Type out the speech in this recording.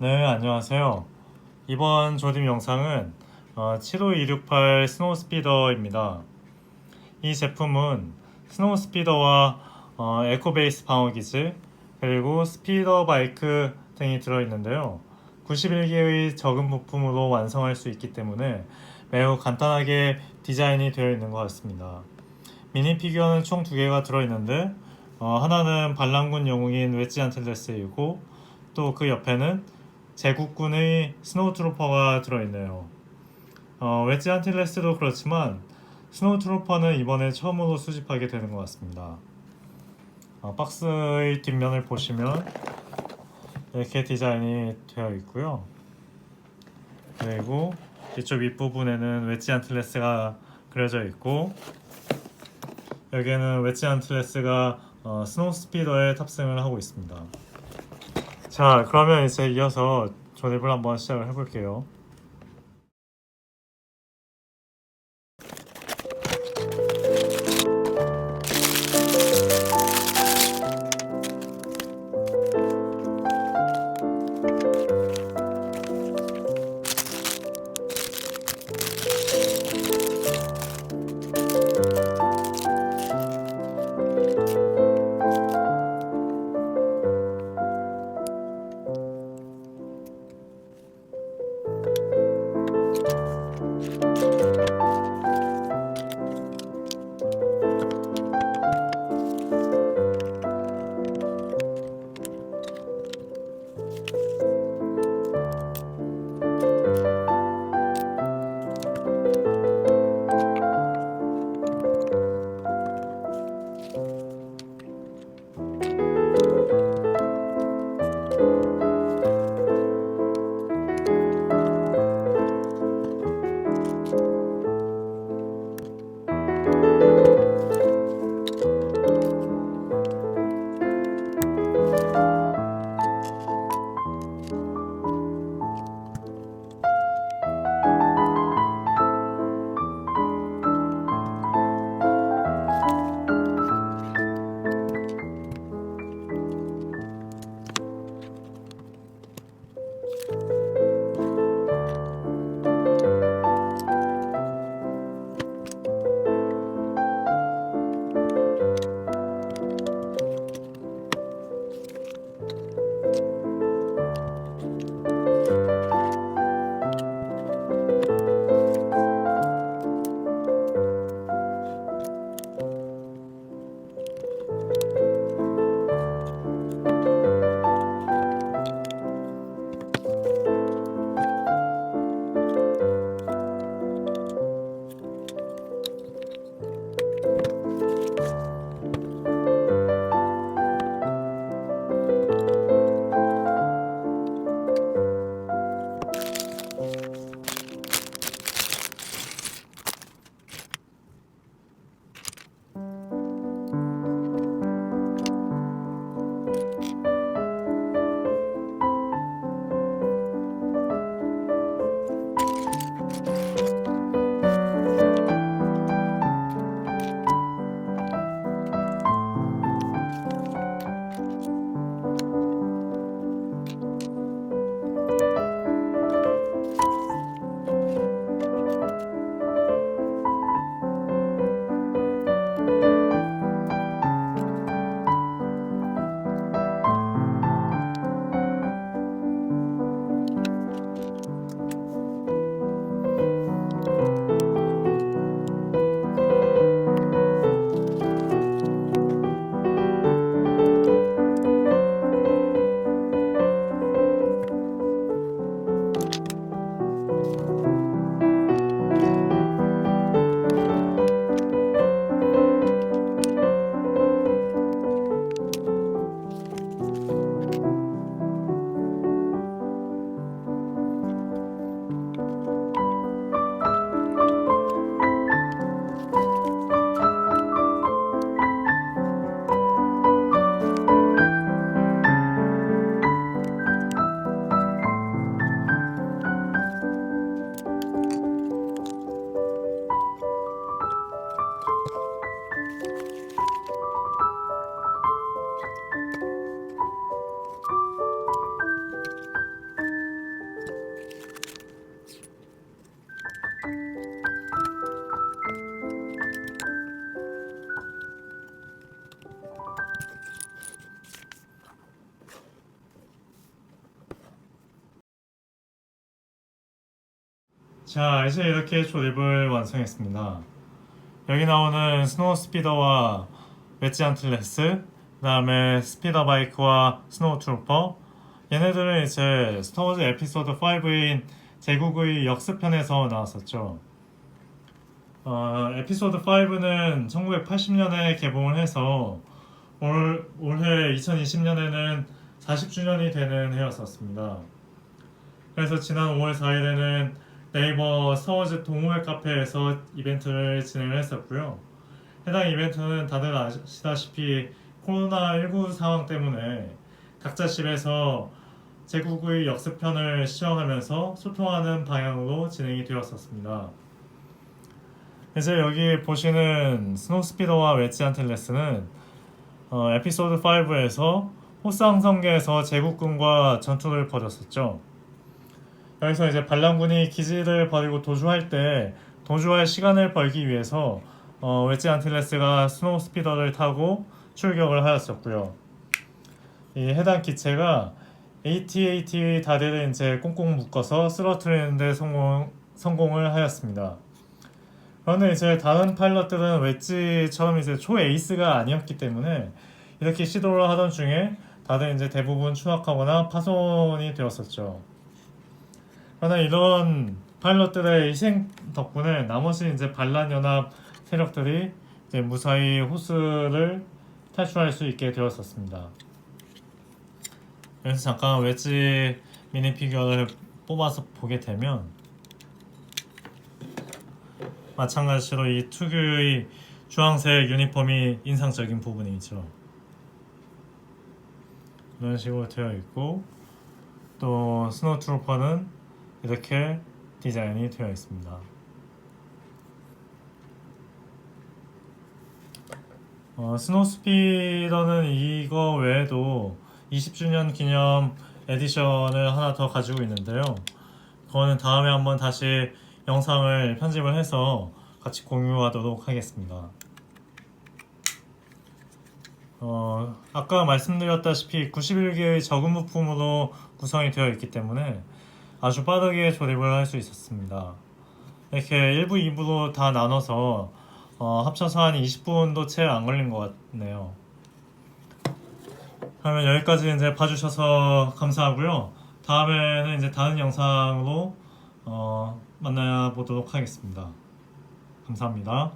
네, 안녕하세요. 이번 조립 영상은 어, 75268 스노우 스피더입니다. 이 제품은 스노우 스피더와 어, 에코베이스 방어 기질 그리고 스피더 바이크 등이 들어있는데요. 91개의 적은 부품으로 완성할 수 있기 때문에 매우 간단하게 디자인이 되어 있는 것 같습니다. 미니 피규어는 총 두 개가 들어있는데 어, 하나는 반란군 영웅인 웨지 안틀레스이고 또 그 옆에는 제국군의 스노우 트루퍼가 들어있네요. 어, 웨지 안틀레스도 그렇지만 스노우 트루퍼는 이번에 처음으로 수집하게 되는 것 같습니다. 어, 박스의 뒷면을 보시면 이렇게 디자인이 되어 있고요. 그리고 이쪽 윗부분에는 웨지 안틀레스가 그려져 있고 여기에는 웨지 안틀레스가 어, 스노우 스피더에 탑승을 하고 있습니다. 자, 그러면 이제 이어서 조립을 한번 시작을 해볼게요. 자, 이제 이렇게 조립을 완성했습니다. 여기 나오는 스노우 스피더와 웨지 안틀레스, 그 다음에 스피더 바이크와 스노우 트루퍼, 얘네들은 이제 스타워즈 에피소드 5인 제국의 역습편에서 나왔었죠. 어, 에피소드 5는 1980년에 개봉을 해서 올, 올해 2020년에는 40주년이 되는 해였었습니다. 그래서 지난 5월 4일에는 네이버 스타워즈 동호회 카페에서 이벤트를 진행을 했었고요. 해당 이벤트는 다들 아시다시피 코로나19 상황 때문에 각자 집에서 제국의 역습편을 시청하면서 소통하는 방향으로 진행이 되었었습니다. 이제 여기 보시는 스노우스피더와 웨지 안틀레스는 어, 에피소드 5에서 호상 성계에서 제국군과 전투를 벌였었죠. 여기서 이제 반란군이 기지를 버리고 도주할 때 도주할 시간을 벌기 위해서 어, 웨지 안틀레스가 스노우 스피더를 타고 출격을 하였었고요. 이 해당 기체가 AT-AT의 다리를 이제 꽁꽁 묶어서 쓰러뜨리는데 성공 성공을 하였습니다. 그런데 이제 다른 파일럿들은 웨지처럼 이제 초 에이스가 아니었기 때문에 이렇게 시도를 하던 중에 다들 이제 대부분 추락하거나 파손이 되었었죠. 그러나 이런 파일럿들의 희생 덕분에 나머지 이제 반란 연합 세력들이 이제 무사히 호스를 탈출할 수 있게 되었었습니다. 그래서 잠깐 웨지 미니 피규어를 뽑아서 보게 되면 마찬가지로 이 특유의 주황색 유니폼이 인상적인 부분이죠. 이런 식으로 되어 있고 또 스노우 트루퍼는 이렇게 디자인이 되어 있습니다. 어, 스노우 스피더는 이거 외에도 20주년 기념 에디션을 하나 더 가지고 있는데요. 그거는 다음에 한번 다시 영상을 편집을 해서 같이 공유하도록 하겠습니다. 어, 아까 말씀드렸다시피 91개의 적은 부품으로 구성이 되어 있기 때문에 아주 빠르게 조립을 할 수 있었습니다. 이렇게 1부, 2부로 다 나눠서 어, 합쳐서 한 20분도 채 안 걸린 것 같네요. 그러면 여기까지 이제 봐주셔서 감사하고요. 다음에는 이제 다른 영상으로 어, 만나 보도록 하겠습니다. 감사합니다.